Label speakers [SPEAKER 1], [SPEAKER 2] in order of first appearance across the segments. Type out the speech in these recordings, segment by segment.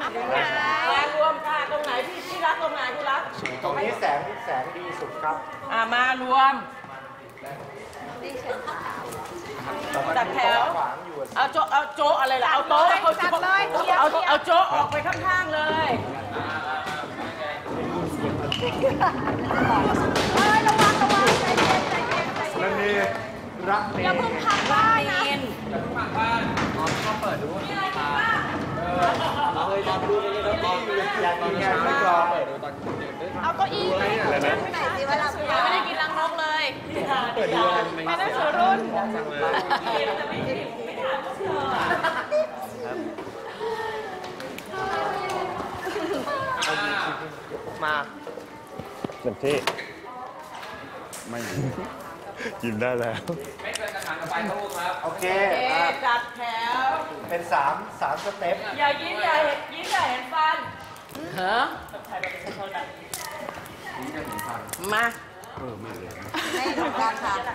[SPEAKER 1] มารวมค่ะตรงไหนที่ที่รักตรงไหนที่รัก
[SPEAKER 2] ตรงนี้แสงแสงดีสุดครับ
[SPEAKER 1] อ่ามารวมจัดแถว
[SPEAKER 2] ขวางอยู่อะ
[SPEAKER 1] เอาโจ๊ะเอาโจ๊ะอะไรล่ะเอาโต๊ะเอาโจ๊ะเอาเอาโจ๊ะออกไปข้างๆเลย
[SPEAKER 2] นั่นนี่รักเมย์
[SPEAKER 1] อย่าเพิ่งพักบ้าน นะ
[SPEAKER 2] อยากกินงานไม่กรอบ
[SPEAKER 1] เอาเก้าอี้ไป
[SPEAKER 2] อะไรนะ
[SPEAKER 1] ยังไม่ได้กินรังนกเลยไม่ได้ถือรุ่น
[SPEAKER 2] มา
[SPEAKER 3] เต็มที่ไม่กินได้แล้ว
[SPEAKER 2] โอเค
[SPEAKER 1] โอเค
[SPEAKER 2] อะ
[SPEAKER 1] จัดแถว
[SPEAKER 2] เป็นสามสามสเต็ป
[SPEAKER 1] อย่ายิ้มอย่าเห็นยิ้มอย่าเห็นฟันเหรอมา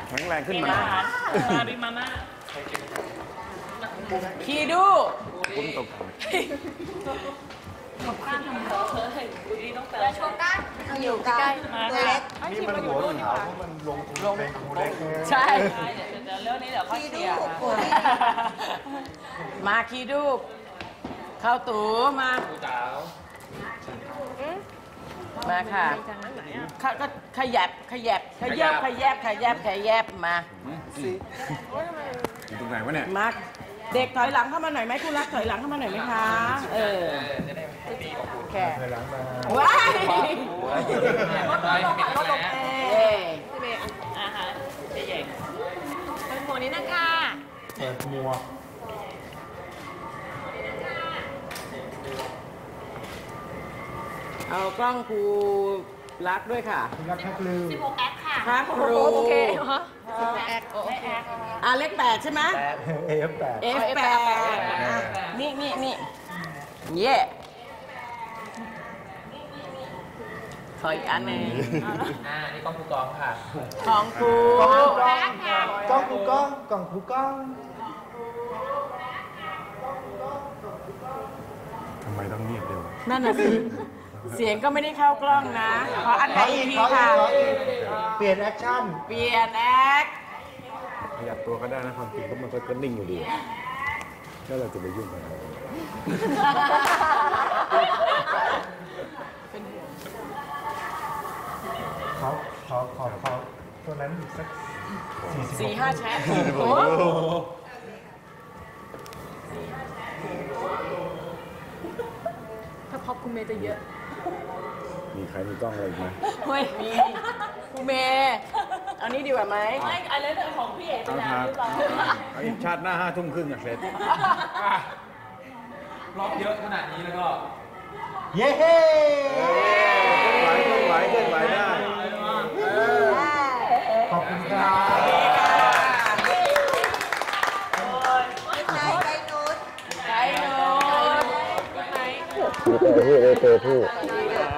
[SPEAKER 3] แข็งแรงขึ้น
[SPEAKER 1] กิน
[SPEAKER 3] มา
[SPEAKER 1] อาหารมาบิมาม่าคีดู
[SPEAKER 3] ปุ้มตก
[SPEAKER 4] อยู่ใกล้ตัวเล็ก
[SPEAKER 2] นี่มันหัวขาวเพราะมันลงทุนเป็นคูเล็กเลย
[SPEAKER 1] ใช่เดี๋ยวเรื่องนี้เดี๋ยวค่อยเคลียร์ มาคีดูเข้าตูมามาค่ะขก็ขยับขยับขยับขยับขยับขยับมา
[SPEAKER 3] อยู่ตรงไหนวะเนี่ย
[SPEAKER 1] มาเด็กถอยหลังเข้ามาหน่อยไหมคุณรักถอยหลังเข้ามาหน่อยไหมคะ เออแค่
[SPEAKER 2] ในหลังมา
[SPEAKER 1] ว้ายเย้
[SPEAKER 4] เป็นหมวนี้นะคะ
[SPEAKER 2] เปิดหมวก
[SPEAKER 1] เอากล้องครูรักด้วยค่ะ
[SPEAKER 2] คุณรักแท็กลืม
[SPEAKER 4] แอคค่ะ
[SPEAKER 1] ครับครู
[SPEAKER 4] โอเค
[SPEAKER 1] แอคอะเลขแปดใช่ไหม
[SPEAKER 2] แปดเอฟแปด
[SPEAKER 1] F แปดนี่นี่นี่เย่ขออีกอันหนึ่ง
[SPEAKER 5] อ่านี่กล้องผู้กองค่ะ
[SPEAKER 1] ของครู
[SPEAKER 2] กล้องกล้องกล้องกูกล้องกล้องกูกล้อง
[SPEAKER 3] ทำไมต้องเงียบเร็ว
[SPEAKER 1] นั่นน่ะสิ เสียงก็ไม่ได้เข้ากล้องนะ ขออันไหน
[SPEAKER 2] ขอ
[SPEAKER 1] อี
[SPEAKER 2] อี
[SPEAKER 1] ก
[SPEAKER 2] ก
[SPEAKER 1] ที
[SPEAKER 2] ขออีก
[SPEAKER 1] ค่ะ
[SPEAKER 2] ขออีกเปลี่ยนแอคชั่น
[SPEAKER 1] เปลี่ยนแอค
[SPEAKER 3] ขยับตัวก็ได้นะความจริงก็มันก็ก็นิ่งอยู่ดีแล้วเราจะไปยุ่งกับอะไร
[SPEAKER 2] ขอขอขอขอตัวนั้นอีกสักสี่สิบ
[SPEAKER 1] สี่ห้าแชทโอ้
[SPEAKER 4] ถ้าพบคุณเมย์จะเยอะ
[SPEAKER 3] มีใครมีกล้องอะไรอีกไหม
[SPEAKER 1] เฮ้ยมีครูเมย์เอานี้ดีกว่าไหม
[SPEAKER 3] เอาทาเอาอีกชาติหน้าห้าทุ่มครึ่งอะเสร็จ
[SPEAKER 5] รอบเยอะขนาดนี้แล้วก็
[SPEAKER 2] เย้
[SPEAKER 3] เคลื่อนไหวเคลื่อนไหวเคลื่อนไหวได้
[SPEAKER 2] ขอบคุณครับ
[SPEAKER 4] ใจใจนุช
[SPEAKER 1] ไกด์โน้ต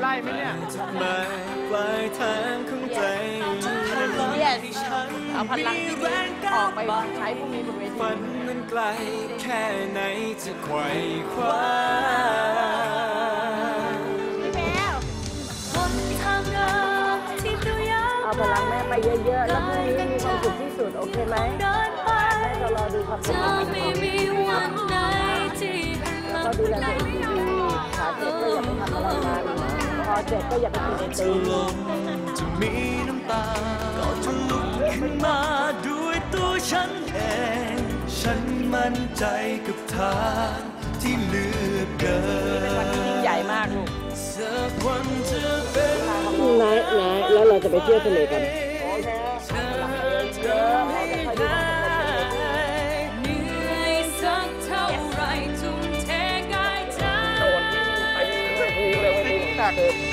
[SPEAKER 4] ไล่ไห
[SPEAKER 3] มเนี่ย
[SPEAKER 6] มาปลายทางของใจ
[SPEAKER 1] เอาพลังที่ออกไปใช้พรุ่งนี้บนเวที
[SPEAKER 6] ฝันนั้นไกลแค่ไหนจะไขว่คว้า
[SPEAKER 4] แมว
[SPEAKER 6] หนทางเดินที่ดูยาว
[SPEAKER 7] เอาพลังแม่ไปเยอะๆ แล้วพรุ่งนี้มีความสุขที่สุด โอเคไหมแม่จะรอดูความสุขของ
[SPEAKER 6] ไม่มีวันไหนที่หลั
[SPEAKER 7] ก็ดูแลตัวเองดีๆขาเจ็บก็อย่าไปทำอะไรมัน เจ็บก็อย่าไปกินไอติม
[SPEAKER 6] จะมีน้ำตาก็ทะลุขึ้นมาด้วยตัวฉันเอง ฉันมั่นใจกับทางที่เลือกเดิน
[SPEAKER 8] ยิ่งใหญ่มากลูก
[SPEAKER 6] สักวันจะเป็น
[SPEAKER 1] นายนายแล้วเราจะไปเที่ยวทะเลกัน
[SPEAKER 6] เธอทำให้ได้
[SPEAKER 7] เหนื่อยสักเท่าไรทุ่มเทกายใจ
[SPEAKER 8] ตัด